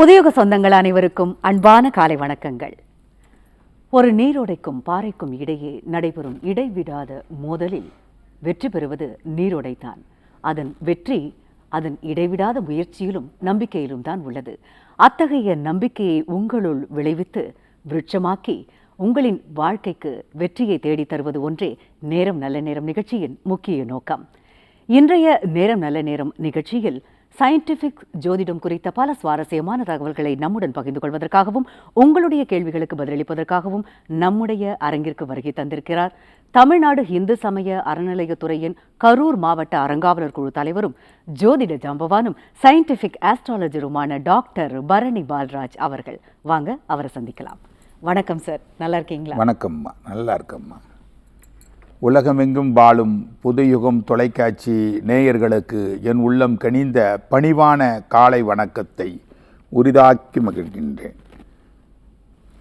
புதியுக சொந்தங்கள் அனைவருக்கும் அன்பான காலை வணக்கங்கள். ஒரு நீரோடைக்கும் பாறைக்கும் இடையே நடைபெறும் இடைவிடாத மோதலில் வெற்றி பெறுவது நீரோடைதான். அதன் வெற்றி அதன் இடைவிடாத முயற்சியிலும் நம்பிக்கையிலும் தான் உள்ளது. அத்தகைய நம்பிக்கையை உங்களுள் விளைவித்து விருட்சமாக்கி உங்களின் வாழ்க்கைக்கு வெற்றியை தேடித் தருவது ஒன்றே நேரம் நல்ல நேரம் நிகழ்ச்சியின் முக்கிய நோக்கம். இன்றைய நேரம் நல்ல நேரம் நிகழ்ச்சியில் சயின்டிபிக் ஜோதிடம் குறித்த பல சுவாரஸ்யமான தகவல்களை நம்முடன் பகிர்ந்து கொள்வதற்காகவும் உங்களுடைய கேள்விகளுக்கு பதிலளிப்பதற்காகவும் நம்முடைய அரங்கிற்கு வருகை தந்திருக்கிறார். தமிழ்நாடு இந்து சமய அறநிலையத்துறையின் கரூர் மாவட்ட அறங்காவலர் குழு தலைவரும் ஜோதிட ஜாம்பவானும் சயின்டிபிக் ஆஸ்ட்ராலஜருமான டாக்டர் பரணி பால்ராஜ் அவர்கள். வாங்க அவரை சந்திக்கலாம். வணக்கம் சார். நல்லா இருக்கீங்களா? வணக்கம்மா. நல்லா இருக்கம்மா. உலகமெங்கும் வாழும் புதுயுகம் தொலைக்காட்சி நேயர்களுக்கு என் உள்ளம் கனிந்த பணிவான காலை வணக்கத்தை உரிதாக்கி மகிழ்கின்றேன்.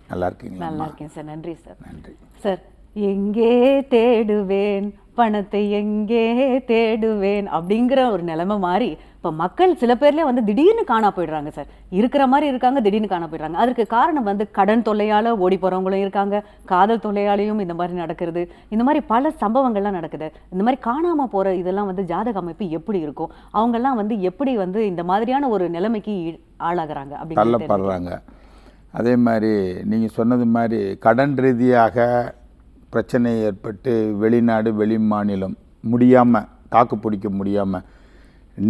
நல்லா இருக்கீங்களா நல்லா இருக்கேன் சார். நன்றி சார். நன்றி. சார் எங்கே தேடுவேன்? பணத்தை எங்கே தேடுவேன்? அப்படிங்கிற ஒரு நிலைமை மாறி இப்போ மக்கள் சில பேர்லேயே வந்து திடீர்னு காணா போயிடுறாங்க சார். இருக்கிற மாதிரி இருக்காங்க திடீர்னு காணா போயிடுறாங்க. அதற்கு காரணம் வந்து கடன் தொல்லையால் ஓடி போகிறவங்களும் இருக்காங்க. காதல் தொல்லையாலையும் இந்த மாதிரி நடக்கிறது. இந்த மாதிரி பல சம்பவங்கள்லாம் நடக்குது. இந்த மாதிரி காணாமல் போகிற இதெல்லாம் வந்து ஜாதக அமைப்பு எப்படி இருக்கும்? அவங்கெல்லாம் வந்து எப்படி வந்து இந்த மாதிரியான ஒரு நிலைமைக்கு ஆளாகிறாங்க அப்படின்னு தள்ளப்படுறாங்க. அதே மாதிரி நீங்கள் சொன்னது மாதிரி கடன் ரீதியாக பிரச்சனை ஏற்பட்டு வெளிநாடு வெளி மாநிலம் முடியாமல் தாக்கு பிடிக்க முடியாமல்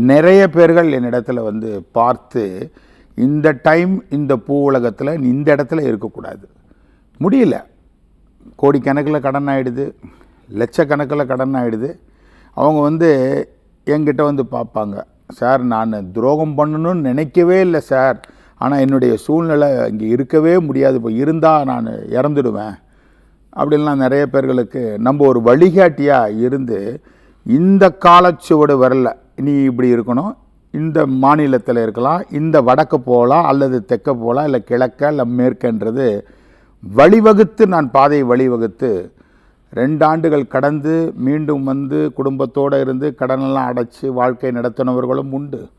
நிறைய பேர்கள் என்னிடத்துல வந்து பார்த்து இந்த டைம் இந்த பூ உலகத்தில் இந்த இடத்துல இருக்கக்கூடாது. முடியல. கோடிக்கணக்கில் கடன் ஆகிடுது லட்சக்கணக்கில் கடன் ஆகிடுது அவங்க வந்து என்கிட்ட வந்து பார்ப்பாங்க சார் நான் துரோகம் பண்ணணும்னு நினைக்கவே இல்லை சார். ஆனால் என்னுடைய சூழ்நிலை இங்கே இருக்கவே முடியாது. இப்போ இருந்தால் நான் இறந்துடுவேன். அப்படின்லாம் நிறைய பேர்களுக்கு நம்ம ஒரு வழிகாட்டியாக இருந்து இந்த காலச்சுவடு வரல. நீ இப்படி இருக்கணும். இந்த மாநிலத்தில் இருக்கலாம் இந்த வடக்கு போகலாம் அல்லது தெற்க போகலாம் இல்லை கிழக்க இல்லை மேற்கன்றது வழிவகுத்து நான் பாதையை வழிவகுத்து ரெண்டு ஆண்டுகள் கடந்து மீண்டும் வந்து குடும்பத்தோடு இருந்து கடனெல்லாம் அடைச்சி வாழ்க்கை நடத்தினவர்களும் உண்டு.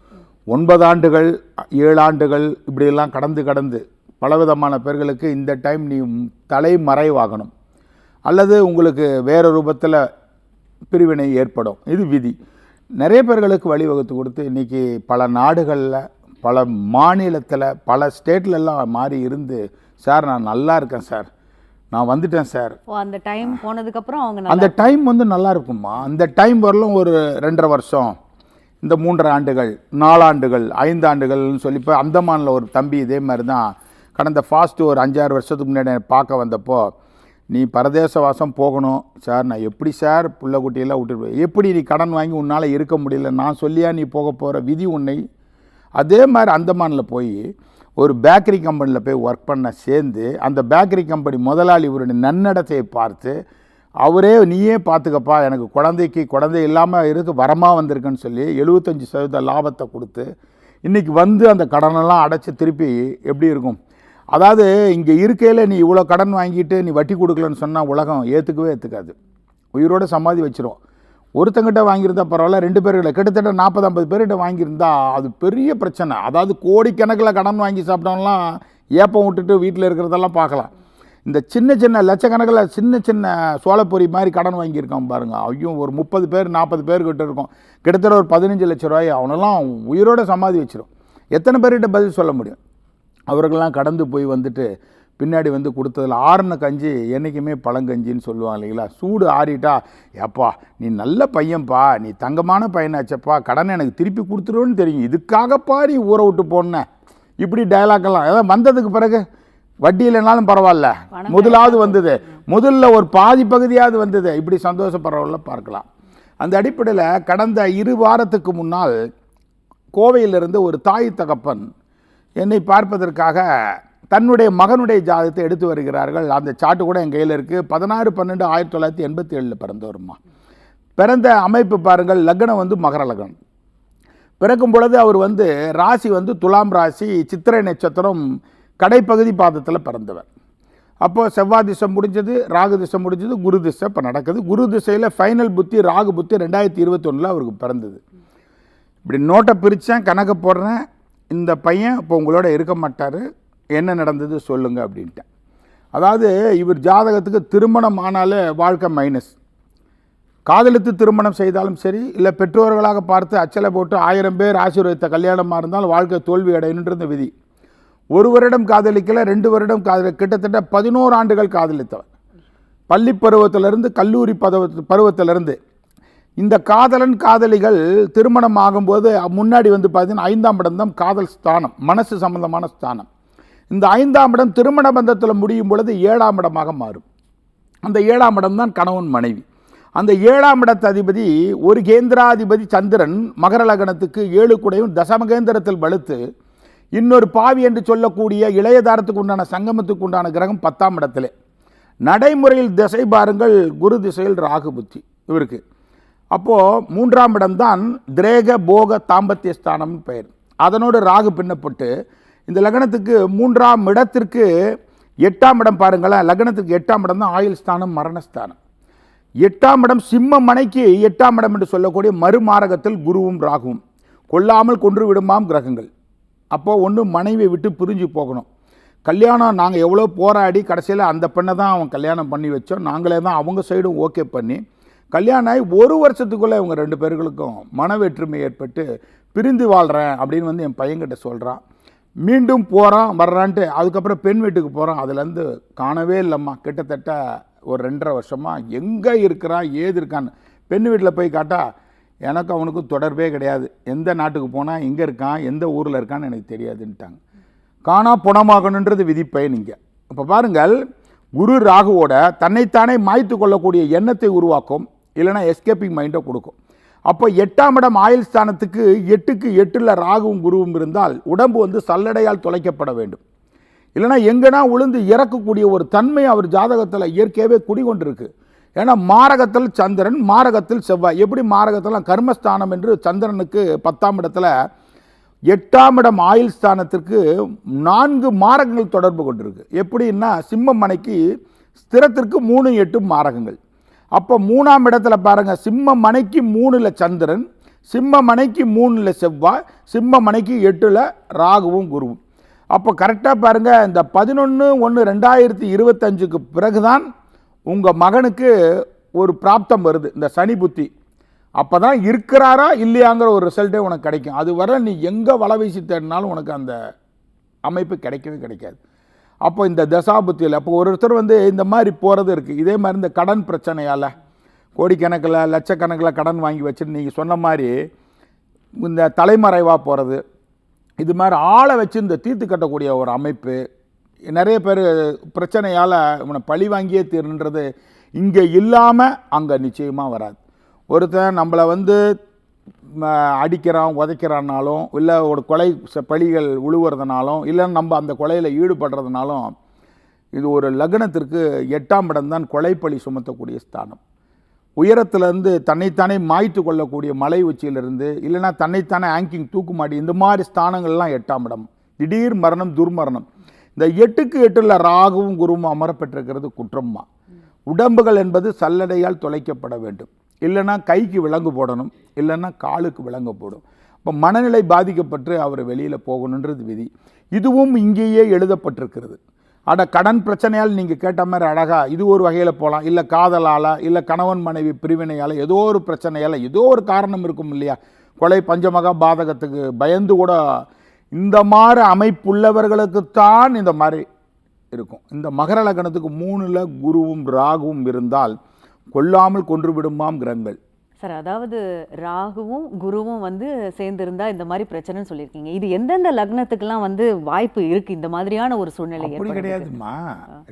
ஒன்பது ஆண்டுகள் ஏழு ஆண்டுகள் இப்படியெல்லாம் கடந்து கடந்து பலவிதமான பேர்களுக்கு இந்த டைம் நீ தலைமறைவாகணும். அல்லது உங்களுக்கு வேறு ரூபத்தில் பிரிவினை ஏற்படும். இது விதி. நிறைய பேர்களுக்கு வழிவகுத்து கொடுத்து இன்றைக்கி பல நாடுகளில் பல மாநிலத்தில் பல ஸ்டேட்லெல்லாம் மாறி இருந்து சார் நான் நல்லா இருக்கேன் சார். நான் வந்துட்டேன் சார். அந்த டைம் போனதுக்கு அப்புறம் அவங்க அந்த டைம் வந்து நல்லா இருக்கும்மா. அந்த டைம் வரலும் ஒரு ரெண்டரை வருஷம். இந்த மூன்றரை ஆண்டுகள் நாலாண்டுகள் ஐந்து ஆண்டுகள்னு சொல்லி இப்போ அந்தமானில் ஒரு தம்பி இதே மாதிரி தான் கடந்த ஃபாஸ்ட்டு ஒரு அஞ்சாறு வருஷத்துக்கு முன்னாடி பார்க்க வந்தப்போ நீ பரதேச வாசம் போகணும் சார். நான் எப்படி சார் புள்ள குட்டியெல்லாம் விட்டுட்டு எப்படி நீ கடன் வாங்கி உன்னால் இருக்க முடியல? நான் சொல்லியா நீ போக போகிற விதி உன்னை? அதே மாதிரி அந்தமானில் போய் ஒரு பேக்கரி கம்பெனியில் போய் ஒர்க் பண்ண சேர்ந்து அந்த பேக்கரி கம்பெனி முதலாளி இவருடைய நன்னடத்தையை பார்த்து அவரே நீயே பார்த்துக்கப்பா எனக்கு குழந்தைக்கு குழந்தை இல்லாமல் இருக்கு வரமாக வந்திருக்குன்னு சொல்லி எழுபத்தஞ்சி சதவீத லாபத்தை கொடுத்து இன்றைக்கி வந்து அந்த கடனெல்லாம் அடைச்சி திருப்பி எப்படி இருக்கும்? அதாவது இங்கே இருக்கையில் நீ இவ்வளோ கடன் வாங்கிட்டு நீ வட்டி கொடுக்கலன்னு சொன்னால் உலகம் ஏற்றுக்கவே ஏற்றுக்காது உயிரோட சமாதி வச்சிரும். ஒருத்தங்கிட்ட வாங்கியிருந்தா பரவாயில்ல ரெண்டு பேர்கிட்ட கிட்டத்தட்ட நாற்பது ஐம்பது பேர்கிட்ட வாங்கியிருந்தா அது பெரிய பிரச்சனை. அதாவது கோடிக்கணக்கில் கடன் வாங்கி சாப்பிட்டவங்களாம் ஏப்பம் விட்டுட்டு வீட்டில் இருக்கிறதெல்லாம் பார்க்கலாம். இந்த சின்ன சின்ன லட்சக்கணக்கில் சின்ன சின்ன சோளப்பொரி மாதிரி கடன் வாங்கியிருக்கான் பாருங்கள் ஐயோ ஒரு முப்பது பேர் நாற்பது பேர்கிட்ட இருக்கும். கிட்டத்தட்ட ஒரு பதினஞ்சு லட்ச ரூபாய். அவனெல்லாம் உயிரோட சமாதி வச்சிடும் எத்தனை பேர்கிட்ட பதில் சொல்ல முடியும்? அவர்கள்லாம் கடந்து போய் வந்துட்டு பின்னாடி வந்து கொடுத்ததில் ஆறுன கஞ்சி என்றைக்குமே பழங்கஞ்சின்னு சொல்லுவாங்க இல்லைங்களா? சூடு ஆறிட்டா ஏப்பா நீ நல்ல பையன்ப்பா நீ தங்கமான பையனாச்சப்பா கடனை எனக்கு திருப்பி கொடுத்துருவோன்னு தெரியும். இதுக்காகப்பா நீ ஊரை விட்டு போன? இப்படி டயலாக்கெல்லாம் அதான் வந்ததுக்கு பிறகு வட்டி இல்லைனாலும் பரவாயில்ல. முதலாவது வந்தது. முதல்ல ஒரு பாதி பகுதியாவது வந்தது. இப்படி சந்தோஷப்படுறவங்கள பார்க்கலாம். அந்த அடிப்படையில் கடந்த இரு வாரத்துக்கு முன்னால் கோவையிலிருந்து ஒரு தாய் தகப்பன் என்னை பார்ப்பதற்காக தன்னுடைய மகனுடைய ஜாதகத்தை எடுத்து வருகிறார்கள். அந்த சாட்டு கூட என் கையில் இருக்குது பதினாறு பன்னெண்டு ஆயிரத்தி தொள்ளாயிரத்தி எண்பத்தி ஏழில் பிறந்தவருமா. பிறந்த அமைப்பு பாருங்கள். லக்னம் வந்து மகர லக்னம். பிறக்கும் பொழுது அவர் வந்து ராசி வந்து துலாம் ராசி சித்திரை நட்சத்திரம் கடைப்பகுதி பாதத்தில் பிறந்தவர். அப்போது செவ்வாய் திசை முடிஞ்சது ராகு திசை முடிஞ்சது குரு திசை இப்போ நடக்குது. குரு திசையில் ஃபைனல் புத்தி ராகு புத்தி ரெண்டாயிரத்தி இருபத்தொன்னில் அவருக்கு பிறந்தது. இப்படி நோட்டை பிரித்தேன் கணக்கு போடுறேன். இந்த பையன் இப்போ உங்களோட இருக்க மாட்டார். என்ன நடந்தது சொல்லுங்கள் அப்படின்ட்டேன். அதாவது இவர் ஜாதகத்துக்கு திருமணம் ஆனாலே வாழ்க்கை மைனஸ் காதலித்து திருமணம் செய்தாலும் சரி இல்லை பெற்றோர்களாக பார்த்து அச்சலை போட்டு ஆயிரம் பேர் ஆசீர்வதித்த கல்யாணமாக இருந்தால் வாழ்க்கை தோல்வி அடையணுன்றது விதி. ஒரு வருடம் காதலிக்கல ரெண்டு வருடம் காதலி கிட்டத்தட்ட பதினோரு ஆண்டுகள் காதலித்தவர். பள்ளி பருவத்திலிருந்து கல்லூரி பதவ பருவத்திலிருந்து இந்த காதலன் காதலிகள் திருமணம் ஆகும்போது முன்னாடி வந்து பார்த்தீங்கன்னா ஐந்தாம் இடம் தான் காதல் ஸ்தானம் மனசு சம்பந்தமான ஸ்தானம். இந்த ஐந்தாம் இடம் திருமண பந்தத்தில் முடியும் பொழுது ஏழாம் இடமாக மாறும். அந்த ஏழாம் இடம் தான் கணவன் மனைவி. அந்த ஏழாம் இடத்து அதிபதி ஒரு கேந்திராதிபதி சந்திரன் மகர லக்னத்துக்கு ஏழு குடையும் தசமகேந்திரத்தில் வலுத்து இன்னொரு பாவி என்று சொல்லக்கூடிய இளையதாரத்துக்கு உண்டான சங்கமத்துக்கு உண்டான கிரகம் பத்தாம் இடத்திலே. நடைமுறையில் திசை பாருங்கள் குரு திசையில் ராகு புத்தி இவருக்கு. அப்போது மூன்றாம் இடம்தான் திரேக போக தாம்பத்திய ஸ்தானம்னு பெயர். அதனோடு ராகு பின்னப்பட்டு இந்த லக்னத்துக்கு மூன்றாம் இடத்திற்கு எட்டாம் இடம் பாருங்களேன். லக்னத்துக்கு எட்டாம் இடம் தான் ஆயுள் ஸ்தானம் மரணஸ்தானம் எட்டாம் இடம் சிம்ம மனைக்கு எட்டாம் இடம் என்று சொல்லக்கூடிய மறுமாரகத்தில் குருவும் ராகுவும். கொல்லாமல் கொன்று விடுமாம் கிரகங்கள். அப்போது ஒன்று மனைவியை விட்டு பிரிஞ்சு போகணும். கல்யாணம் நாங்கள் எவ்வளோ போராடி கடைசியில் அந்த பெண்ணை தான் அவன் கல்யாணம் பண்ணி வச்சோம். நாங்களே தான் அவங்க சைடும் ஓகே பண்ணி கல்யாணம் ஆகி ஒரு வருஷத்துக்குள்ளே இவங்க ரெண்டு பேர்களுக்கும் மன வேற்றுமை ஏற்பட்டு பிரிந்து வாழ்கிறேன் அப்படின்னு வந்து என் பையன்கிட்ட சொல்கிறான் மீண்டும் போகிறான் வர்றான்ட்டு அதுக்கப்புறம் பெண் வீட்டுக்கு போகிறான் அதுலேருந்து காணவே இல்லைம்மா. கிட்டத்தட்ட ஒரு ரெண்டரை வருஷமாக எங்கே இருக்கிறான் ஏது இருக்கான்னு. பெண் வீட்டில் போய் காட்டா எனக்கு அவனுக்கும் தொடர்பே கிடையாது. எந்த நாட்டுக்கு போனால் எங்கே இருக்கான் எந்த ஊரில் இருக்கான்னு எனக்கு தெரியாதுன்ட்டாங்க. காணா புணமாகணுன்றது விதிப்பயன் இங்கே இப்போ பாருங்கள் குரு ராகுவோட தன்னைத்தானே மாய்த்து கொள்ளக்கூடிய எண்ணத்தை உருவாக்கும் இல்லைன்னா எஸ்கேப்பிங் மைண்டை கொடுக்கும். அப்போ எட்டாம் இடம் ஆயுள் ஸ்தானத்துக்கு எட்டுக்கு எட்டில் ராகுவும் குருவும் இருந்தால் உடம்பு வந்து சல்லடையால் தொலைக்கப்பட வேண்டும். இல்லைன்னா எங்கன்னா உளுந்து இறக்கக்கூடிய ஒரு தன்மை அவர் ஜாதகத்தில் இயற்கையாகவே குடிகொண்டிருக்கு. ஏன்னா மாரகத்தில் சந்திரன் மாரகத்தில் செவ்வாய். எப்படி மாரகத்தில் கர்மஸ்தானம் என்று சந்திரனுக்கு பத்தாம் இடத்துல எட்டாம் இடம் ஆயுள் ஸ்தானத்திற்கு நான்கு மாரகங்கள் தொடர்பு கொண்டிருக்கு. எப்படின்னா சிம்ம மனைக்கு ஸ்திரத்திற்கு மூணு எட்டு மாரகங்கள். அப்போ மூணாம் இடத்துல பாருங்கள் சிம்ம மனைக்கு மூணில் சந்திரன் சிம்ம மனைக்கு மூணில் செவ்வாய் சிம்ம மனைக்கு எட்டில் ராகுவும் குருவும். அப்போ கரெக்டாக பாருங்கள் இந்த பதினொன்று ஒன்று ரெண்டாயிரத்தி இருபத்தஞ்சுக்கு பிறகு தான் உங்கள் மகனுக்கு ஒரு பிராப்தம் வருது இந்த சனி புத்தி. அப்போ தான் இருக்கிறாரா இல்லையாங்கிற ஒரு ரிசல்ட்டே உனக்கு கிடைக்கும். அது வரை நீ எங்கே வலை வீசி தேடினாலும் உனக்கு அந்த அமைப்பு கிடைக்கவே கிடைக்காது. அப்போ இந்த தசாபுத்தியில் அப்போ ஒருத்தர் வந்து இந்த மாதிரி போகிறது இருக்குது இதே மாதிரி இந்த கடன் பிரச்சனையால் கோடிக்கணக்கில் லட்சக்கணக்கில் கடன் வாங்கி வச்சுன்னு நீங்கள் சொன்ன மாதிரி இந்த தலைமறைவாக போகிறது இது மாதிரி ஆளை வச்சு இந்த தீர்த்து கட்டக்கூடிய ஒரு அமைப்பு நிறைய பேர் பிரச்சனையால் இவனை பழி வாங்கியே தீர்ன்றது இங்கே இல்லாமல் அங்கே நிச்சயமாக வராது. ஒருத்தன் நம்மளை வந்து அடிக்கிறான் உதைக்கிறான்னாலும் இல்லை ஒரு கொலை ச- பழிகள் உழுவுறதுனாலும் இல்லை நம்ம அந்த கொலையில் ஈடுபடுறதுனாலும் இது ஒரு லக்னத்திற்கு எட்டாம் இடம் தான் கொலைப்பழி சுமத்தக்கூடிய ஸ்தானம். உயரத்துலேருந்து தன்னைத்தானே மாய்த்து கொள்ளக்கூடிய மலை உச்சியிலிருந்து இல்லைன்னா தன்னைத்தானே ஆங்கிங் தூக்குமாடி இந்த மாதிரி ஸ்தானங்கள்லாம் எட்டாம் இடம். திடீர் மரணம் துர்மரணம். இந்த எட்டுக்கு எட்டில் ராகுவும் குருவும் அமரப்பெற்றிருக்கிறது குற்றம்மா. உடம்புகள் என்பது சல்லடையால் தொலைக்கப்பட வேண்டும். இல்லைன்னா கைக்கு விலங்கு போடணும் இல்லைன்னா காலுக்கு விலங்கு போடும். இப்போ மனநிலை பாதிக்கப்பட்டு அவர் வெளியில் போகணுன்றது விதி. இதுவும் இங்கேயே எழுதப்பட்டிருக்கிறது. ஆனால் கடன் பிரச்சனையால் நீங்கள் கேட்ட மாதிரி அழகாக இது ஒரு வகையில் போகலாம் இல்லை காதலால் இல்லை கணவன் மனைவி பிரிவினையால் ஏதோ ஒரு பிரச்சனையால் ஏதோ ஒரு காரணம் இருக்கும் இல்லையா? கொலை பஞ்சமகா பாதகத்துக்கு பயந்து கூட இந்த மாதிரி அமைப்புள்ளவர்களுக்குத்தான் இந்த மாதிரி இருக்கும். இந்த மகர லக்னத்துக்கு மூணில் குருவும் ராகுவும் இருந்தால் கொல்லாமல் கொன்று விடுமாம் கிரகங்கள். சார் அதாவது ராகுவும் குருவும் வந்து சேர்ந்திருந்தா இந்த மாதிரி பிரச்சனைன்னு சொல்லியிருக்கீங்க. இது எந்தெந்த லக்னத்துக்கெல்லாம் வந்து வாய்ப்பு இருக்கு? இந்த மாதிரியான ஒரு சூழ்நிலை அப்படி? கிடையாதும்மா.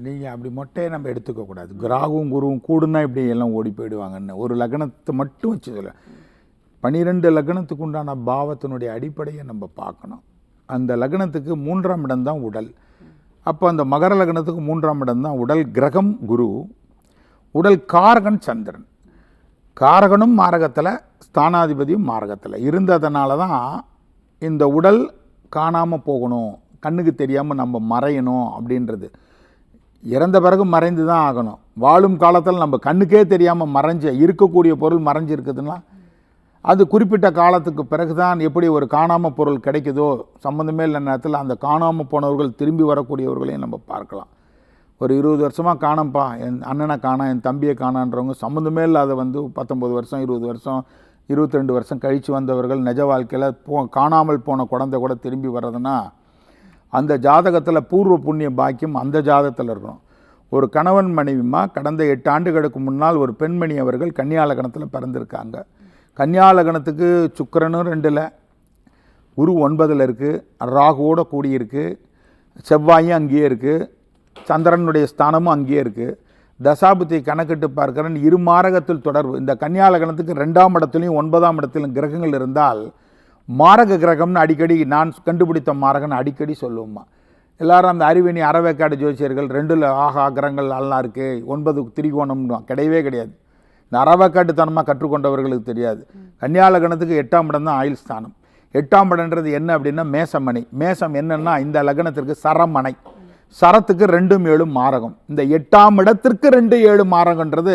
நீங்கள் அப்படி மொட்டையை நம்ம எடுத்துக்க கூடாது ராகுவும் குருவும் கூடுனா இப்படி எல்லாம் ஓடி போயிடுவாங்கன்னு. ஒரு லக்னத்தை மட்டும் வச்சு சொல்ல பனிரெண்டு லக்னத்துக்கு உண்டான பாவத்தினுடைய அடிப்படையை நம்ம பார்க்கணும். அந்த லக்னத்துக்கு மூன்றாம் இடம் தான் உடல். அப்போ அந்த மகர லக்னத்துக்கு மூன்றாம் இடம் தான் உடல். கிரகம் குரு. உடல் காரகன் சந்திரன். காரகனும் மாரகத்தில் ஸ்தானாதிபதியும் மாரகத்தில். இருந்ததுனால தான் இந்த உடல் காணாமல் போகணும் கண்ணுக்கு தெரியாமல் நம்ம மறையணும் அப்படின்றது. இறந்த பிறகு மறைந்து தான் ஆகணும். வாழும் காலத்தில் நம்ம கண்ணுக்கே தெரியாமல் மறைஞ்ச இருக்கக்கூடிய பொருள் மறைஞ்சிருக்குதுன்னா அது குறிப்பிட்ட காலத்துக்கு பிறகு தான் எப்படி ஒரு காணாம பொருள் கிடைக்குதோ சம்மந்தமே இல்லை நேரத்தில் அந்த காணாமல் போனவர்கள் திரும்பி வரக்கூடியவர்களையும் நம்ம பார்க்கலாம். ஒரு இருபது வருஷமாக காணோம்ப்பா. என் அண்ணனை காணா என் தம்பியை காணான்றவங்க சம்மந்தமே இல்லாத வந்து பத்தொம்பது வருஷம் இருபது வருஷம் இருபத்தி ரெண்டு வருஷம் கழித்து வந்தவர்கள் நிஜ வாழ்க்கையில் போ காணாமல் போன குழந்தை கூட திரும்பி வர்றதுன்னா அந்த ஜாதகத்தில் பூர்வ புண்ணிய பாக்கியம் அந்த ஜாதகத்தில் இருக்கணும் ஒரு கணவன் மனைவிமா கடந்த எட்டு ஆண்டுகளுக்கு முன்னால் ஒரு பெண்மணி அவர்கள் கன்னியாலகணத்தில் பிறந்திருக்காங்க. கன்னியாலகணத்துக்கு சுக்கிரனும் ரெண்டில் குரு ஒன்பதில் இருக்குது ராகுவோட கூடியிருக்கு செவ்வாயும் அங்கேயே இருக்குது சந்திரனுடைய ஸ்தானமும் அங்கேயே இருக்குது தசாபுத்தி கணக்கிட்டு பார்க்கிறேன் இரு மாரகத்தில் தொடர்பு. இந்த கன்னியாலகணத்துக்கு ரெண்டாம் இடத்துலையும் ஒன்பதாம் இடத்திலும் கிரகங்கள் இருந்தால் மாரக கிரகம்னு அடிக்கடி நான் கண்டுபிடித்த மாரகன் அடிக்கடி சொல்லுவோம்மா. எல்லாரும் அந்த அறிவினி அறவேக்காடு ஜோசியர்கள் ரெண்டில் ஆகா கிரகங்கள் நல்லா இருக்குது ஒன்பது திரிகோணம்னு கிடையவே கிடையாது. இந்த அறவேக்காட்டுத்தனமாக கற்றுக்கொண்டவர்களுக்கு தெரியாது. கன்னியாலகணத்துக்கு எட்டாம் இடம் தான் ஆயுள் ஸ்தானம். எட்டாம் இடன்றது என்ன அப்படின்னா மேசமணி. மேசம் என்னென்னா இந்த லக்னத்திற்கு சரமனை சரத்துக்கு ரெண்டும் ஏழும் மாரகம். இந்த எட்டாம் இடத்திற்கு ரெண்டு ஏழு மாரகன்றது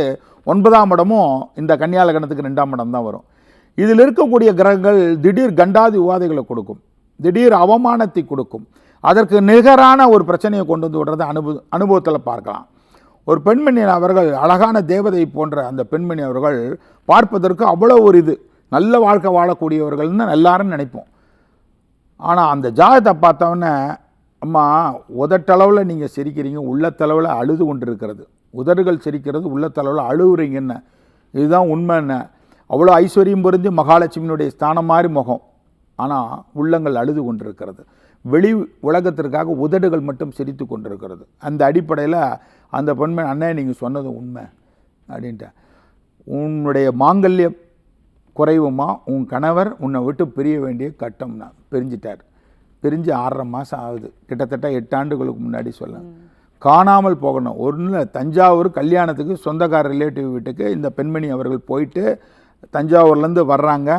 ஒன்பதாம் இடமும் இந்த கன்னியாலகணத்துக்கு ரெண்டாம் இடம் தான் வரும். இதில் இருக்கக்கூடிய கிரகங்கள் திடீர் கண்டாதி உபாதைகளை கொடுக்கும். திடீர் அவமானத்தை கொடுக்கும். அதற்கு நிகரான ஒரு பிரச்சனையை கொண்டு வந்து விடுறதை அனுபவ அனுபவத்தில் பார்க்கலாம். ஒரு பெண்மணி அவர்கள் அழகான தேவதை போன்ற அந்த பெண்மணி அவர்கள் பார்ப்பதற்கு அவ்வளோ ஒரு இது நல்ல வாழ்க்கை வாழக்கூடியவர்கள்னு எல்லாரும் நினைப்போம். ஆனால் அந்த ஜாதத்தை பார்த்தவொன்னே அம்மா உதட்டளவில் நீங்கள் சிரிக்கிறீங்க உள்ளத்தளவில் அழுது கொண்டு இருக்கிறது உதடுகள் சிரிக்கிறது உள்ளத்தளவில் அழுகுறீங்கன்னு இதுதான் உண்மை என்ன அவ்வளோ ஐஸ்வர்யம் புரிஞ்சு மகாலட்சுமியினுடைய ஸ்தானம் மாதிரி முகம். ஆனால் உள்ளங்கள் அழுது கொண்டிருக்கிறது. வெளி உலகத்திற்காக உதடுகள் மட்டும் சிரித்து கொண்டிருக்கிறது. அந்த அடிப்படையில் அந்த பெண்மணி அண்ணன் நீங்கள் சொன்னது உண்மை அப்படின்ட்டு. உன்னுடைய மாங்கல்ய குறைவுமா? உன் கணவர் உன்னை விட்டு பிரிய வேண்டிய கட்டம்னா பிரிஞ்சிட்டார். பிரிஞ்சு ஆறரை மாதம் ஆகுது. கிட்டத்தட்ட எட்டு ஆண்டுகளுக்கு முன்னாடி சொல்ல காணாமல் போகணும். ஒன்று தஞ்சாவூர் கல்யாணத்துக்கு சொந்தக்கார ரிலேட்டிவ் வீட்டுக்கு இந்த பெண்மணி அவர்கள் போயிட்டு தஞ்சாவூர்லேருந்து வர்றாங்க.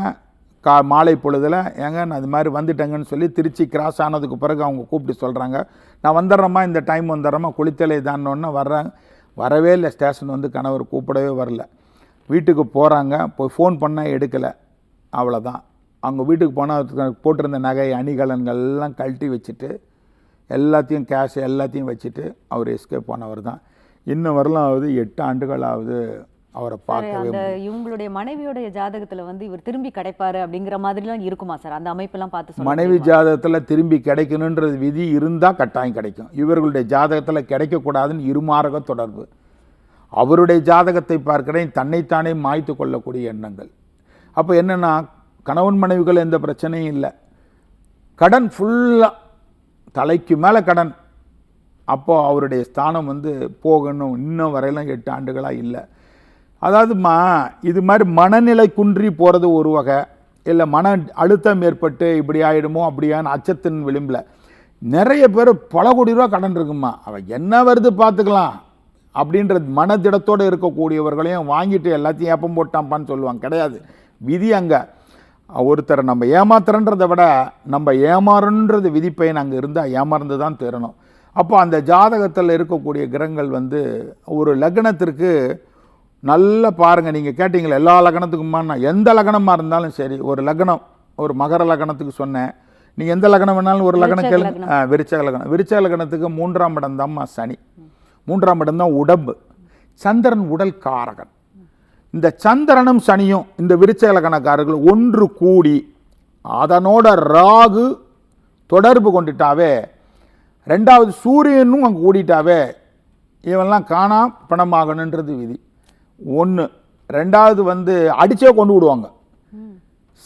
கா மாலை பொழுதில் ஏங்க நான் இது மாதிரி வந்துட்டேங்கன்னு சொல்லி திருச்சி கிராஸ் ஆனதுக்கு பிறகு அவங்க கூப்பிட்டு சொல்கிறாங்க நான் வந்துடுறேம்மா இந்த டைம் வந்துடுறேம்மா குளித்தலை தானோன்னு வர்றேன் வரவே இல்லை ஸ்டேஷன் வந்து கணவர் கூப்பிடவே வரல. வீட்டுக்கு போகிறாங்க போய் ஃபோன் பண்ணால் எடுக்கலை. அவ்வளோதான் அவங்க வீட்டுக்கு போனால் போட்டிருந்த நகை அணிகலன்கள் எல்லாம் கழட்டி வச்சுட்டு எல்லாத்தையும் கேஷ் எல்லாத்தையும் வச்சுட்டு அவர் எஸ்கேப் போனவர் தான் இன்னும் வரலாம் ஆகுது எட்டு ஆண்டுகள் ஆகுது அவரை பார்க்கவே இவங்களுடைய மனைவியோடைய ஜாதகத்துல வந்து இவர் திரும்பி கிடைப்பாரு அப்படிங்கிற மாதிரிலாம் இருக்குமா சார்? அந்த அமைப்பெல்லாம் பார்த்து மனைவி ஜாதகத்தில் திரும்பி கிடைக்கணுன்றது விதி இருந்தால் கட்டாயம் கிடைக்கும். இவர்களுடைய ஜாதகத்தில் கிடைக்கக்கூடாதுன்னு இருமாரக தொடர்பு. அவருடைய ஜாதகத்தை பார்க்கிறேன் தன்னைத்தானே மாய்த்து கொள்ளக்கூடிய எண்ணங்கள். அப்போ என்னென்னா கணவன் மனைவிகள் எந்த பிரச்சனையும் இல்லை. கடன் ஃபுல்லாக தலைக்கு மேலே கடன். அப்போது அவருடைய ஸ்தானம் வந்து போகணும். இன்னும் வரையிலும் எட்டு ஆண்டுகளாக இல்லை. அதாவதுமா இது மாதிரி மனநிலை குன்றி போகிறது ஒரு வகை. இல்லை மன அழுத்தம் ஏற்பட்டு இப்படி ஆகிடுமோ அப்படியான அச்சத்தின் விளிம்பில். நிறைய பேர் பல கோடி ரூபா கடன் இருக்குமா. அவன் என்ன வருது பார்த்துக்கலாம். அப்படின்ற மனதிடத்தோடு இருக்கக்கூடியவர்களையும் வாங்கிட்டு எல்லாத்தையும் ஏப்பம் போட்டான்ப்பான்னு சொல்லுவாங்க. கிடையாது. விதி அங்கே. ஒருத்தரை நம்ம ஏமாத்துறன்றதை விட நம்ம ஏமாறணுன்றது விதிப்பயன் அங்கே இருந்தால் ஏமாறந்து தான் தேரணும் அப்போ அந்த ஜாதகத்தில் இருக்கக்கூடிய கிரகங்கள் வந்து ஒரு லக்னத்திற்கு நல்லா பாருங்கள் நீங்கள் கேட்டீங்களா எல்லா லக்னத்துக்குமா நான் எந்த லக்னமாக இருந்தாலும் சரி ஒரு லக்னம் ஒரு மகர லக்னத்துக்கு சொன்னேன். நீங்கள் எந்த லக்னம் வேணாலும் ஒரு லக்னம் கேளுங்க. விருச்சக லக்னம். விருச்சக லக்னத்துக்கு மூன்றாம் இடம் தான்மா சனி. மூன்றாம் இடம் தான் உடம்பு. சந்திரன் உடல் காரகன். இந்த சந்திரனும் சனியும் இந்த விருச்சகலக்கணக்காரர்கள் ஒன்று கூடி அதனோட ராகு தொடர்பு கொண்டுட்டாவே ரெண்டாவது சூரியனும் அங்கே கூடிட்டாவே இவன்லாம் காணாம் பணமாகணுன்றது விதி. ஒன்று ரெண்டாவது வந்து அடித்தே கொண்டு விடுவாங்க.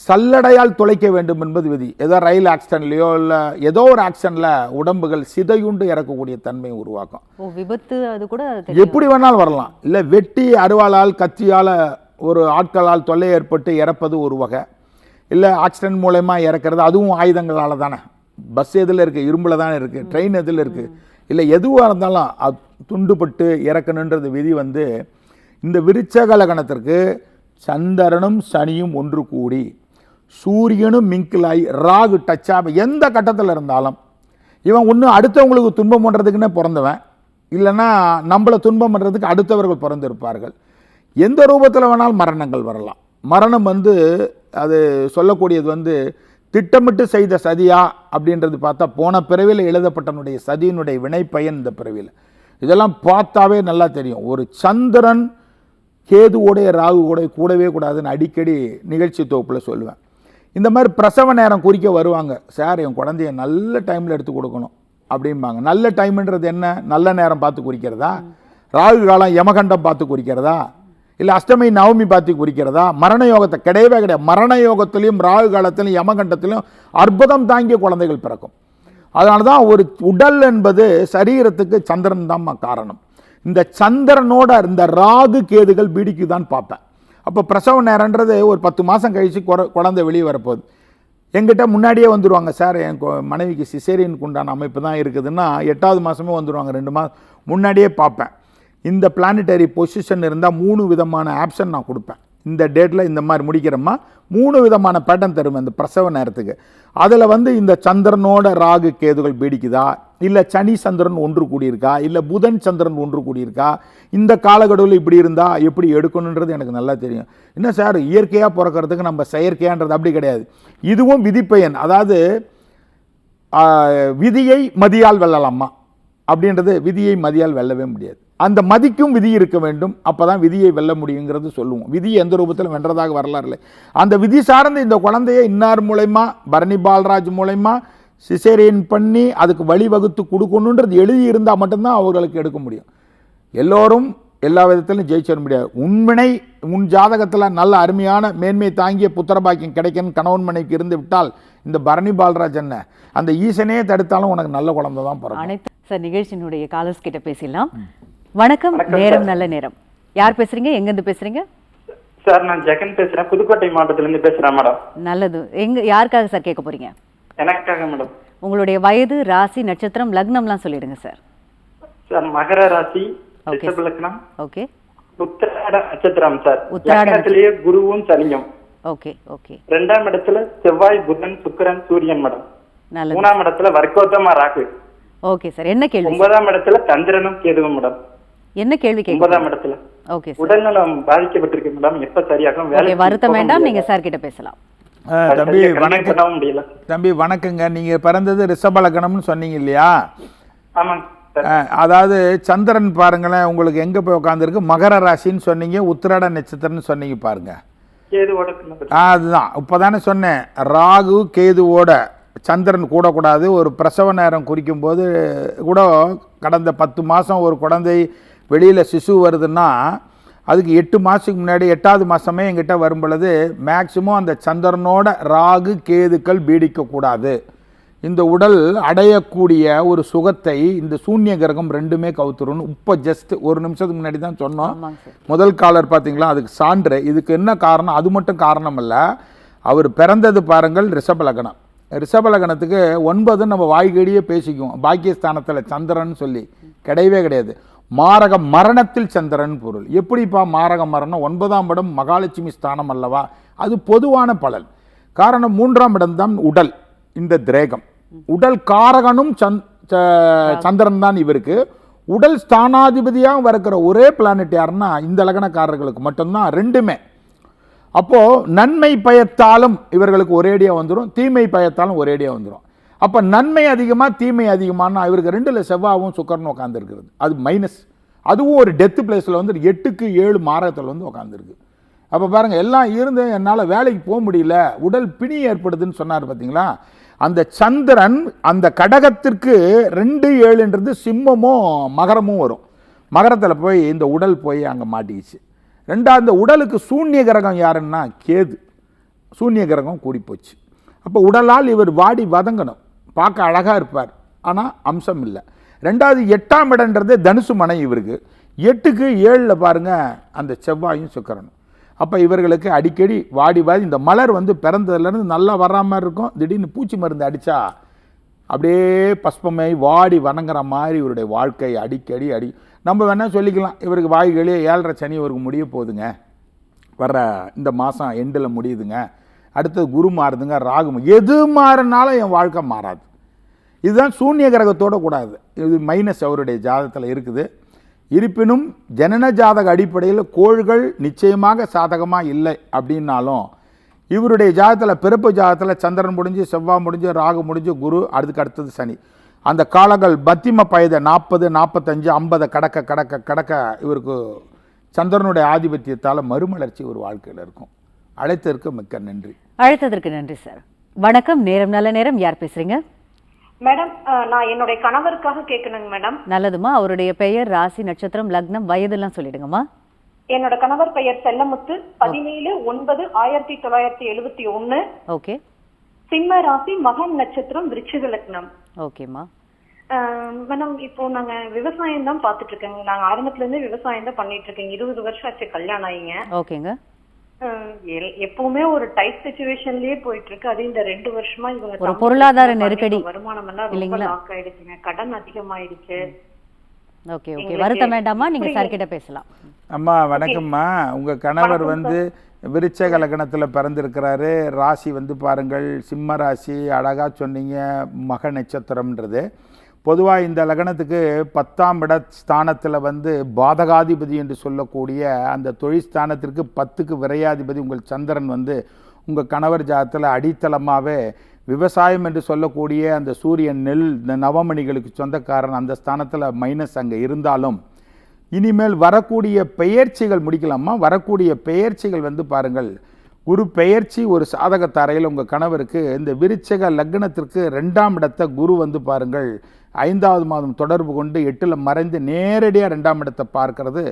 சல்லடையால் துளைக்க வேண்டும் என்பது விதி. ஏதோ ரயில் ஆக்சிடென்ட்லையோ இல்லை ஏதோ ஒரு ஆக்சிடென்ட்ல உடம்புகள் சிதையுண்டு இறக்கக்கூடிய தன்மையை உருவாக்கும். விபத்து அது கூட எப்படி வேணாலும் வரலாம். இல்லை வெட்டி அருவாளால் கத்தியால் ஒரு ஆட்களால் தொல்லை ஏற்பட்டு இறப்பது ஒரு வகை. இல்லை ஆக்சிடென்ட் மூலயமா இறக்கிறது அதுவும் ஆயுதங்களால் தானே. பஸ் எதில் இருக்குது இரும்பில் தானே இருக்குது ட்ரெயின் எதில் இருக்குது இல்லை எதுவாக இருந்தாலும் அது துண்டுபட்டு இறக்கணுன்றது விதி வந்து இந்த விருச்சக லக்னத்திற்கு சந்திரனும் சனியும் ஒன்று கூடி. சூரியனும் மிங்கிலாகி ராகு டச்சாக எந்த கட்டத்தில் இருந்தாலும் இவன் ஒன்று அடுத்தவங்களுக்கு துன்பம் பண்ணுறதுக்குன்னே பிறந்தவன். இல்லைன்னா நம்மளை துன்பம் பண்ணுறதுக்கு அடுத்தவர்கள் பிறந்திருப்பார்கள். எந்த ரூபத்தில் வேணாலும் மரணங்கள் வரலாம். மரணம் வந்து அது சொல்லக்கூடியது வந்து திட்டமிட்டு செய்த சதியா அப்படின்றது பார்த்தா போன பிறவியில் எழுதப்பட்டனுடைய சதியினுடைய வினைப்பயன் இந்த பிறவியில் இதெல்லாம் பார்த்தாவே நல்லா தெரியும். ஒரு சந்திரன் கேதுவோடைய ராகு கூட கூடவே கூடாதுன்னு அடிக்கடி நிகழ்ச்சி தொகுப்பில் சொல்லுவேன். இந்த மாதிரி பிரசவ நேரம் குறிக்க வருவாங்க. சார் என் குழந்தைய நல்ல டைமில் எடுத்து கொடுக்கணும். அப்படிம்பாங்க. நல்ல டைம்ன்றது என்ன? நல்ல நேரம் பார்த்து குறிக்கிறதா? ராகு காலம் யமகண்டம் பார்த்து குறிக்கிறதா? இல்லை அஷ்டமி நவமி பார்த்து குறிக்கிறதா? மரண யோகத்தை கிடையவே கிடையாது. மரண யோகத்திலையும் ராகு காலத்திலையும் யமகண்டத்திலையும் அற்புதம் தாங்கிய குழந்தைகள் பிறக்கும். அதனால தான் ஒரு உடல் என்பது சரீரத்துக்கு சந்திரன் தான் காரணம். இந்த சந்திரனோட இந்த ராகு கேதுகள் பிடிக்குதான்னு தான் பார்ப்பேன். அப்போ பிரசவ நேரன்றது ஒரு பத்து மாதம் கழித்து குழந்தை வெளியே வரப்போகுது. எங்கிட்ட முன்னாடியே வந்துடுவாங்க சார் என் கொ- மனைவிக்கு சிசேரியனுக்கு உண்டான அமைப்பு தான் இருக்குதுன்னா எட்டாவது மாதமே வந்துடுவாங்க ரெண்டு மாதம் முன்னாடியே பார்ப்பேன் இந்த பிளானிட்டரி பொசிஷன் இருந்தால் மூணு விதமான ஆப்ஷன் நான் கொடுப்பேன். இந்த டேட்டில் இந்த மாதிரி முடிக்கிறோமா மூணு விதமான பேட்டர்ன் தரும் இந்த பிரசவ நேரத்துக்கு. அதில் வந்து இந்த சந்திரனோட ராகு கேதுகள் பீடிக்குதா? இல்லை சனி சந்திரன் ஒன்று கூடியிருக்கா? இல்லை புதன் சந்திரன் ஒன்று கூடியிருக்கா? இந்த காலகட்டத்தில் இப்படி இருந்தால் எப்படி எடுக்கணுன்றது எனக்கு நல்லா தெரியும். என்ன சார் இயற்கையாக பிறக்கிறதுக்கு நம்ம செயற்கையான்றது அப்படி கிடையாது. இதுவும் விதிப்பயன். அதாவது விதியை மதியால் வெல்லலாமா? அப்படின்றது விதியை மதியால் வெல்லவே முடியாது. அந்த மதிக்கும் விதி இருக்க வேண்டும். அப்பதான் விதியை வெல்ல முடியுங்கிறது சொல்லுவோம். விதி எந்த ரூபத்தில் வென்றதாக வரலாறு இல்லை அந்த விதி சார்ந்த இந்த குழந்தைய இன்னார் மூலயமா பரணி பால்ராஜ் மூலயமா சிசேரியன் பண்ணி அதுக்கு வழிவகுத்து கொடுக்கணுன்றது எழுதி இருந்தால் மட்டும்தான் அவர்களுக்கு எடுக்க முடியும். எல்லோரும் எல்லா விதத்திலும் ஜெயிச்சிட முடியாது. உண்மைனை உன் ஜாதகத்தில் நல்ல அருமையான மேன்மை தாங்கிய புத்திரபாக்கியம் கிடைக்கணும் கணவன் மனைவிக்கு இருந்து விட்டால் இந்த பரணி பால்ராஜ் என்ன? அந்த ஈசனே தடுத்தாலும் உனக்கு நல்ல குழந்தை தான் பிறக்கும். அனைத்து சார் நிகழ்ச்சியினுடைய காலர்ஸ் கிட்ட பேசலாம் வணக்கம். நேரம் நல்ல நேரம். யார் பேசுறீங்க? எங்கேருந்து பேசுறீங்க? சார் நான் ஜெகன் பேசுறேன். புதுக்கோட்டை மாவட்டத்துல இருந்து பேசுறேன் மேடம். நல்லது. எங்க யாருக்காக சார் கேட்க போறீங்க? எனக்காக மேடம். உங்களுடைய வயது ராசி நட்சத்திரம் லக்னம்லாம் சொல்லிடுங்க சார். சார் மகர ராசி லக்னம் ஓகே. உத்திராட நட்சத்திரம் சார். உத்திராட லக்னத்திலேயே குருவும் சனியும். Okay okay. ரெண்டாம் இடத்துல செவ்வாய் புதன் சுக்கிரன் சூரியன் மேடம். மூணாம் இடத்துல வர்க்கோத்தமா ராகு. Okay sir. என்ன கேள்வி? ஒன்பதாம் இடத்துல சந்திரனும் கேதுவும் மேடம். என்ன கேள்வி ஒன்பதாம் இடத்துல. ஓகே உடல்நலம் பாதிக்கப்பட்டிருக்கு மேடம். எப்ப சரியாகும்? வேலைக்கு வருத்தம் வேண்டாம். நீங்க சார் கிட்ட பேசலாம். தம்பி வணக்கம். தம்பி வணக்கங்க. நீங்கள் பிறந்தது ரிஷப லக்னம்னு சொன்னீங்க இல்லையா? அதாவது சந்திரன் பாருங்களேன் உங்களுக்கு எங்கே போய் உட்காந்துருக்கு மகர ராசின்னு சொன்னீங்க உத்திராட நட்சத்திரம்னு சொன்னீங்க பாருங்க. அதுதான். இப்போ தானே சொன்னேன். ராகு கேதுவோட சந்திரன் கூடக்கூடாது. ஒரு பிரசவ நேரம் குறிக்கும் போது கூட கடந்த பத்து மாதம் ஒரு குழந்தை வெளியில் சிசு வருதுன்னா அதுக்கு எட்டு மாதத்துக்கு முன்னாடி எட்டாவது மாதமே எங்கிட்ட வரும் பொழுது மேக்சிமம் அந்த சந்திரனோட ராகு கேதுக்கள் பீடிக்கக்கூடாது இந்த உடல் அடையக்கூடிய ஒரு சுகத்தை இந்த சூன்ய கிரகம் ரெண்டுமே கவுத்துரும் இப்போ ஜஸ்ட் ஒரு நிமிஷத்துக்கு முன்னாடி தான் சொன்னோம். முதல் காலர் பார்த்தீங்களா அதுக்கு சான்று. இதுக்கு என்ன காரணம்? அது மட்டும் காரணம் அல்ல அவர் பிறந்தது பாருங்கள் ரிஷப லக்னம். ரிஷப லக்னத்துக்கு ஒன்பது நம்ம வாய்கடியே பேசிக்குவோம். பாக்கியஸ்தானத்தில் சந்திரன் சொல்லி. கிடையவே கிடையாது. மாரக மரணத்தில் சந்திரன் பொருள். எப்படிப்பா மாரக மரணம்? ஒன்பதாம் இடம் மகாலட்சுமி ஸ்தானம் அல்லவா? அது பொதுவான பலன். காரணம் மூன்றாம் இடம்தான் உடல் இந்த திரேகம். உடல் காரகனும் ச- சந்திரன் தான் இவருக்கு. உடல் ஸ்தானாதிபதியாக வரக்கிற ஒரே பிளானட் யாருன்னா இந்த லக்னக்காரர்களுக்கு மட்டும்தான் ரெண்டுமே. அப்போது நன்மை பயத்தாலும் இவர்களுக்கு ஒரேடியாக வந்துடும் தீமை பயத்தாலும் ஒரேடியாக வந்துடும் அப்போ நன்மை அதிகமாக தீமை அதிகமானா இவருக்கு ரெண்டில் செவ்வாவும் சுக்கரனும் உட்காந்துருக்கிறது அது மைனஸ் அதுவும் ஒரு டெத்து பிளேஸில் வந்து எட்டுக்கு ஏழு மாரத்தில் வந்து உட்காந்துருக்கு அப்போ பாருங்கள் எல்லாம் இருந்து என்னால் வேலைக்கு போக முடியல உடல் பிணி ஏற்படுதுன்னு சொன்னார் பார்த்தீங்களா அந்த சந்திரன் அந்த கடகத்திற்கு ரெண்டு ஏழுன்றது சிம்மமும் மகரமும் வரும். மகரத்தில் போய் இந்த உடல் போய் அங்கே மாட்டிக்கிச்சு. ரெண்டாவது இந்த உடலுக்கு சூன்ய கிரகம் யாருன்னா கேது. சூன்ய கிரகம் கூடி போச்சு அப்போ உடலால் இவர் வாடி வதங்கணும். பார்க்க அழகாக இருப்பார். ஆனால் அம்சம் இல்லை. ரெண்டாவது எட்டாம் இடன்றது தனுசு மனை இவருக்கு. எட்டுக்கு ஏழில் பாருங்க அந்த செவ்வாயும் சுக்கரனும். அப்போ இவர்களுக்கு அடிக்கடி வாடி வாடி இந்த மலர் வந்து பிறந்ததுலேருந்து நல்லா வர்ற மாதிரி இருக்கும். திடீர்னு பூச்சி மருந்து அடித்தா அப்படியே பஸ்பமாய் வாடி வணங்குற மாதிரி இவருடைய வாழ்க்கை அடிக்கடி அடி. நம்ம வேணால் சொல்லிக்கலாம் இவருக்கு வாய்களே ஏழரை சனி இவருக்கு முடிய போகுதுங்க. வர்ற இந்த மாதம் எண்டில் முடியுதுங்க. அடுத்தது குரு மாறுதுங்க ராகு எது மாறினாலும் என் வாழ்க்கை மாறாது. இதுதான் சூன்ய கிரகத்தோட கூடாது. இது மைனஸ் அவருடைய ஜாதகத்தில் இருக்குது. இருப்பினும் ஜனன ஜாதக அடிப்படையில் கோள்கள் நிச்சயமாக சாதகமாக இல்லை அப்படின்னாலும் இவருடைய ஜாதகத்தில் பிறப்பு ஜாதகத்தில் சந்திரன் முடிஞ்சு செவ்வாய் முடிஞ்சு ராகு முடிஞ்சு குரு அதுக்கு அடுத்தது சனி. அந்த காலங்கள் பத்திம பயத நாற்பது நாற்பத்தஞ்சு ஐம்பதை கடக்க கடக்க கடக்க இவருக்கு சந்திரனுடைய ஆதிபத்தியத்தால் மறுமலர்ச்சி ஒரு வாழ்க்கையில் இருக்கும். அழைத்ததற்கு மிக்க நன்றி. அழைத்ததற்கு நன்றி சார் வணக்கம் நேரம் நல்ல நேரம். யார் பேசுறீங்க? மேடம் நான் என்னுடைய கணவருக்காக கேட்கணுங்க மேடம். நல்லதுமா? அவருடைய பெயர் ராசி நட்சத்திரம் லக்னம் வயதெல்லாம் சொல்லிடுங்கம்மா. என்னோட கணவர் பெயர் செல்லமுத்து பதினேழு ஒன்பது ஆயிரத்தி தொள்ளாயிரத்தி எழுபத்தி ஒண்ணு ஓகே. சிம்ம ராசி மகம் நட்சத்திரம் விருச்சிக லக்னம். ஓகேம்மா. மேடம் இப்போ நாங்க விவசாயம் தான் பாத்துட்டு இருக்கோங்க. நாங்க ஆரம்பத்துல இருந்து விவசாயம் தான் பண்ணிட்டு இருக்கேங்க. இருபது வருஷம் ஆச்சு கல்யாணம் ஆயிங்க. ஓகேங்க. எப்பவுமே ஒரு டைட் சுச்சுவேஷன்லயே போயிட்டு இருக்கு அது இந்த ரெண்டு வருஷமா இவங்க ஒரு பொருளாதார நெருக்கடி. வருமானம் எல்லாம் ரொம்ப இல்லைங்களா? லாக் ஆயிடுச்சுங்க. கடன் அதிகமாயிடுச்சு. Okay okay. வருத்தம் வேண்டாமா நீங்க சார் கிட்ட பேசலாம். அம்மா வணக்கம்மா. உங்கள் கணவர் வந்து விருச்சக லக்னத்தில் பிறந்திருக்கிறாரு. ராசி வந்து பாருங்கள். சிம்ம ராசி அழகாக சொன்னீங்க. மக நட்சத்திரம்ன்றது. பொதுவாக இந்த லக்னத்துக்கு பத்தாம் இட ஸ்தானத்தில் வந்து பாதகாதிபதி என்று சொல்லக்கூடிய அந்த தொழில் ஸ்தானத்திற்கு பத்துக்கு விரையாதிபதி உங்கள் சந்திரன் வந்து உங்கள் கணவர் ஜாதத்தில் அடித்தளமாகவே விவசாயம் என்று சொல்லக்கூடிய அந்த சூரியன் நெல் இந்த நவமணிகளுக்கு சொந்தக்காரன் அந்த ஸ்தானத்தில் மைனஸ் அங்கே இருந்தாலும் இனிமேல் வரக்கூடிய பெயர்ச்சிகள் முடிக்கலாமா? வரக்கூடிய பெயர்ச்சிகள் வந்து பாருங்கள். குரு பெயர்ச்சி ஒரு சாதகத்தாரையில் உங்கள் கணவருக்கு இந்த விருச்சக லக்னத்திற்கு ரெண்டாம் இடத்தை குரு வந்து பாருங்கள். ஐந்தாவது மாதம் தொடர்பு கொண்டு எட்டில் மறைந்து நேரடியாக ரெண்டாம் இடத்தை பார்க்கறது.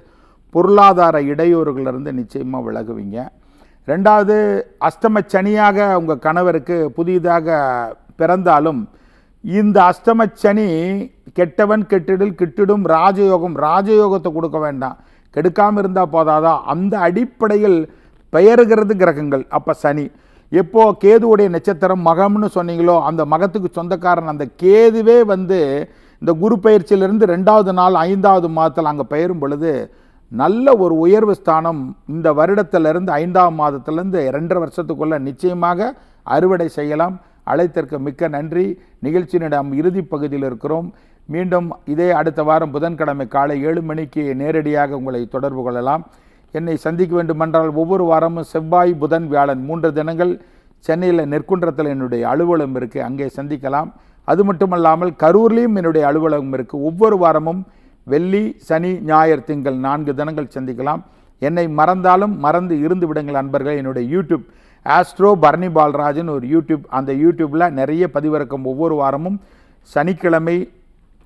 பொருளாதார இடையூறுகளிலிருந்து நிச்சயமாக விலகுவீங்க. ரெண்டாவது அஷ்டம சனியாக உங்கள் கணவருக்கு புதிதாக பிறந்தாலும் இந்த அஷ்டம சனி கெட்டவன் கெட்டிடில் கிட்டிடும் ராஜயோகம் ராஜயோகத்தை கொடுக்க வேண்டாம். கெடுக்காமல் இருந்தால் போதாதா? அந்த அடிப்படையில் பெயருகிறது கிரகங்கள். அப்போ சனி. எப்போ கேதுவுடைய நட்சத்திரம் மகம்னு சொன்னீங்களோ அந்த மகத்துக்கு சொந்தக்காரன் அந்த கேதுவே வந்து இந்த குரு பயிற்சியிலிருந்து ரெண்டாவது நாள் ஐந்தாவது மாதத்தில் அங்கே பெயரும் பொழுது நல்ல ஒரு உயர்வு ஸ்தானம் இந்த வருடத்திலிருந்து ஐந்தாம் மாதத்திலேருந்து ரெண்டரை வருஷத்துக்குள்ள நிச்சயமாக அறுவடை செய்யலாம். அழைத்திருக்க மிக்க நன்றி. நிகழ்ச்சியினிடம் இறுதி பகுதியில் இருக்கிறோம். மீண்டும் இதே அடுத்த வாரம் புதன்கிழமை காலை ஏழு மணிக்கு நேரடியாக உங்களை தொடர்பு கொள்ளலாம். என்னை சந்திக்க வேண்டுமென்றால் ஒவ்வொரு வாரமும் செவ்வாய் புதன் வியாழன் மூன்று தினங்கள் சென்னையில் நெற்குன்றத்தில் என்னுடைய அலுவலகம் இருக்குது அங்கே சந்திக்கலாம். அது மட்டுமல்லாமல் கரூர்லேயும் என்னுடைய அலுவலகம் இருக்குது ஒவ்வொரு வாரமும் வெள்ளி சனி ஞாயிறு திங்கள் நான்கு தினங்கள் சந்திக்கலாம். என்னை மறந்தாலும் மறந்து இருந்து விடுங்கள் நண்பர்கள் என்னுடைய யூடியூப் ஆஸ்ட்ரோ பரணி பால்ராஜன் ஒரு யூடியூப் அந்த யூடியூப்பில் நிறைய பதிவிறக்கம் ஒவ்வொரு வாரமும் சனிக்கிழமை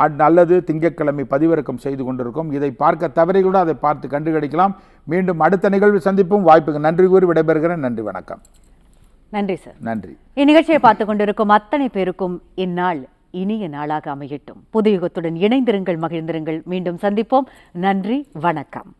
அல்லது திங்கட்கிழமை பதிவிறக்கம் செய்து கொண்டிருக்கும். இதை பார்க்க தவறிக்கூட அதை பார்த்து கண்டுகளிக்கலாம் மீண்டும் அடுத்த நிகழ்வு சந்திப்பும். வாய்ப்புக்கு நன்றி கூறி விடைபெறுகிறேன். நன்றி வணக்கம். நன்றி சார். நன்றி. இந்நிகழ்ச்சியை பார்த்து கொண்டிருக்கும் அத்தனை பேருக்கும் இந்நாள் இனிய நாளாக அமையட்டும். புது யுகத்துடன் இணைந்திருங்கள் மகிழ்ந்திருங்கள். மீண்டும் சந்திப்போம். நன்றி வணக்கம்.